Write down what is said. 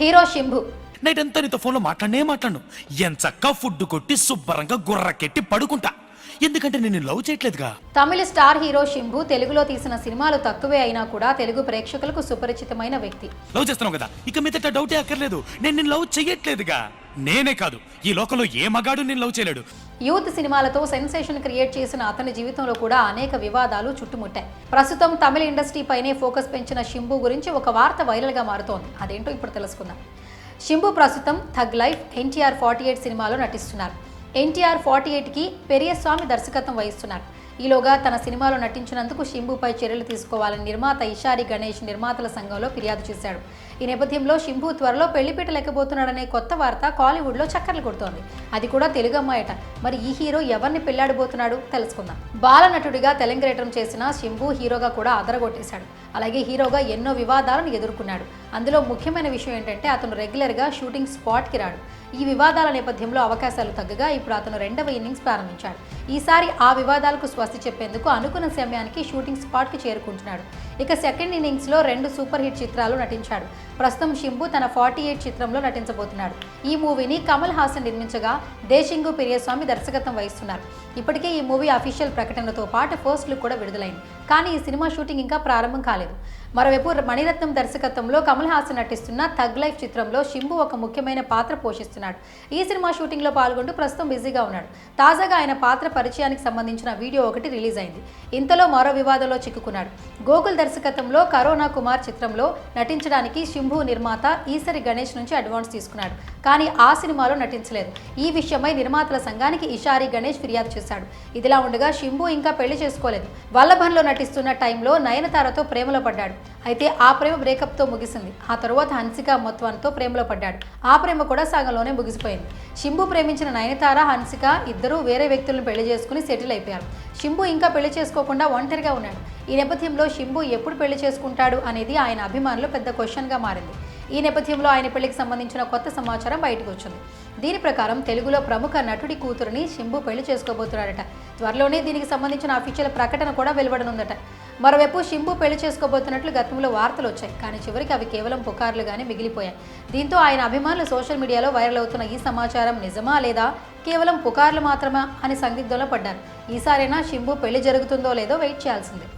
Hero Shambhu. Night అంతా నీతో ఫోన్లో మాట్లాడనే మాట్లాడు ఎంచక్క ఫుడ్ కొట్టి శుభ్రంగా గుర్రకెట్టి పడుకుంటా. ఎందుకంటే నేను లవ్ చేయట్లేదుగా. తమిళ స్టార్ హీరో శంభు తెలుగులో తీసిన సినిమాలు తక్కువే అయినా కూడా తెలుగు ప్రేక్షకులకు సుపరిచితమైన వ్యక్తి. లవ్ చేస్తున్నావు కదా? ఇక మీదట డౌటే అక్కర్లేదు. నేను నిన్ను లవ్ చెయ్యట్లేదుగా నేనే కాదు. ఈ లోకంలో ఏ మగాడు నేను లవ్ చేయలేడు. యూత్ సినిమాలతో సెన్సేషన్ క్రియేట్ చేసిన అతని జీవితంలో కూడా అనేక వివాదాలు చుట్టుముట్టాయి. ప్రస్తుతం తమిళ ఇండస్ట్రీ పైనే ఫోకస్ పెంచిన శంభు గురించి ఒక వార్త వైరల్గా మారుతోంది. అదేంటో ఇప్పుడు తెలుసుకుందాం. శింబు ప్రస్తుతం Thug Life NTR forty eight సినిమాలో నటిస్తున్నారు. ఎన్టీఆర్ ఫార్టీ ఎయిట్కి పెరియస్వామి దర్శకత్వం వహిస్తున్నారు. ఈలోగా తన సినిమాలో నటించినందుకు శంభుపై చర్యలు తీసుకోవాలని నిర్మాత ఇషారి గణేష్ నిర్మాతల సంఘంలో ఫిర్యాదు చేశాడు. ఈ నేపథ్యంలో శింభు త్వరలో పెళ్ళిపీట లేకపోతున్నాడనే కొత్త వార్త కాలీవుడ్లో చక్కర్లు కొడుతోంది. అది కూడా తెలుగు అమ్మాయట. మరి ఈ హీరో ఎవరిని పెళ్ళాడబోతున్నాడు తెలుసుకుందాం. బాల నటుడిగా తెలంగేటం చేసిన శింభు హీరోగా కూడా అదరగొట్టేశాడు. అలాగే హీరోగా ఎన్నో వివాదాలను ఎదుర్కొన్నాడు. అందులో ముఖ్యమైన విషయం ఏంటంటే అతను రెగ్యులర్గా షూటింగ్ స్పాట్కి రాడు. ఈ వివాదాల నేపథ్యంలో అవకాశాలు తగ్గగా ఇప్పుడు అతను రెండవ ఇన్నింగ్స్ ప్రారంభించాడు. ఈసారి ఆ వివాదాలకు స్వస్తి చెప్పేందుకు అనుకున్న సమయానికి షూటింగ్ స్పాట్కి చేరుకుంటున్నాడు. ఇక సెకండ్ ఇన్నింగ్స్లో రెండు సూపర్ హిట్ చిత్రాలు నటించాడు. ప్రస్తుతం షింబు తన ఫార్టీ ఎయిట్ చిత్రంలో నటించబోతున్నాడు. ఈ మూవీని కమల్ హాసన్ నిర్మించగా దేశింగు పెరియస్వామి దర్శకత్వం వహిస్తున్నారు. ఇప్పటికే ఈ మూవీ అఫీషియల్ ప్రకటనలతో పాటు ఫస్ట్ లుక్ కూడా విడుదలైంది. కానీ ఈ సినిమా షూటింగ్ ఇంకా ప్రారంభం కాలేదు. మరోవైపు మణిరత్నం దర్శకత్వంలో కమల్ హాసన్ నటిస్తున్న థగ్ లైఫ్ చిత్రంలో శింబు ఒక ముఖ్యమైన పాత్ర పోషిస్తున్నాడు. ఈ సినిమా షూటింగ్లో పాల్గొంటూ ప్రస్తుతం బిజీగా ఉన్నాడు. తాజాగా ఆయన పాత్ర పరిచయానికి సంబంధించిన వీడియో ఒకటి రిలీజ్ అయింది. ఇంతలో మరో వివాదంలో చిక్కుకున్నాడు. గోకుల్ దర్శకత్వంలో కరోనా కుమార్ చిత్రంలో నటించడానికి శింభు నిర్మాత ఈసరి గణేష్ నుంచి అడ్వాన్స్ తీసుకున్నాడు. కానీ ఆ సినిమాలో నటించలేదు. ఈ విషయమై నిర్మాతల సంఘానికి ఇషారి గణేష్ ఫిర్యాదు చేశాడు. ఇదిలా ఉండగా శింభు ఇంకా పెళ్ళి చేసుకోలేదు. వల్లభన్లో నటిస్తున్న టైంలో నయనతారతో ప్రేమలో పడ్డాడు. అయితే ఆ ప్రేమ బ్రేకప్తో ముగిసింది. ఆ తరువాత హన్సిక మొత్వాన్తో ప్రేమలో పడ్డాడు. ఆ ప్రేమ కూడా సగంలోనే ముగిసిపోయింది. శింబు ప్రేమించిన నయనతార హన్సిక ఇద్దరూ వేరే వ్యక్తులను పెళ్ళి చేసుకుని సెటిల్ అయిపోయారు. శింబు ఇంకా పెళ్ళి చేసుకోకుండా ఒంటరిగా ఉన్నాడు. ఈ నేపథ్యంలో శింబు ఎప్పుడు పెళ్ళి చేసుకుంటాడు అనేది ఆయన అభిమానులు పెద్ద క్వశ్చన్గా మారింది. ఈ నేపథ్యంలో ఆయన పెళ్ళికి సంబంధించిన కొత్త సమాచారం బయటకు వచ్చింది. దీని ప్రకారం తెలుగులో ప్రముఖ నటుడి కూతురుని శింబు పెళ్ళి చేసుకోబోతున్నాడట. త్వరలోనే దీనికి సంబంధించిన అఫీషియల్ ప్రకటన కూడా వెలువడనుందట. మరోవైపు షింబు పెళ్ళి చేసుకోబోతున్నట్లు గతంలో వార్తలు వచ్చాయి. కానీ చివరికి అవి కేవలం పుకార్లుగానే మిగిలిపోయాయి. దీంతో ఆయన అభిమానులు సోషల్ మీడియాలో వైరల్ అవుతున్న ఈ సమాచారం నిజమా లేదా కేవలం పుకార్లు మాత్రమా అని సందిగ్ధంలో పడ్డారు. ఈసారైనా శింబు పెళ్ళి జరుగుతుందో లేదో వెయిట్ చేయాల్సిందే.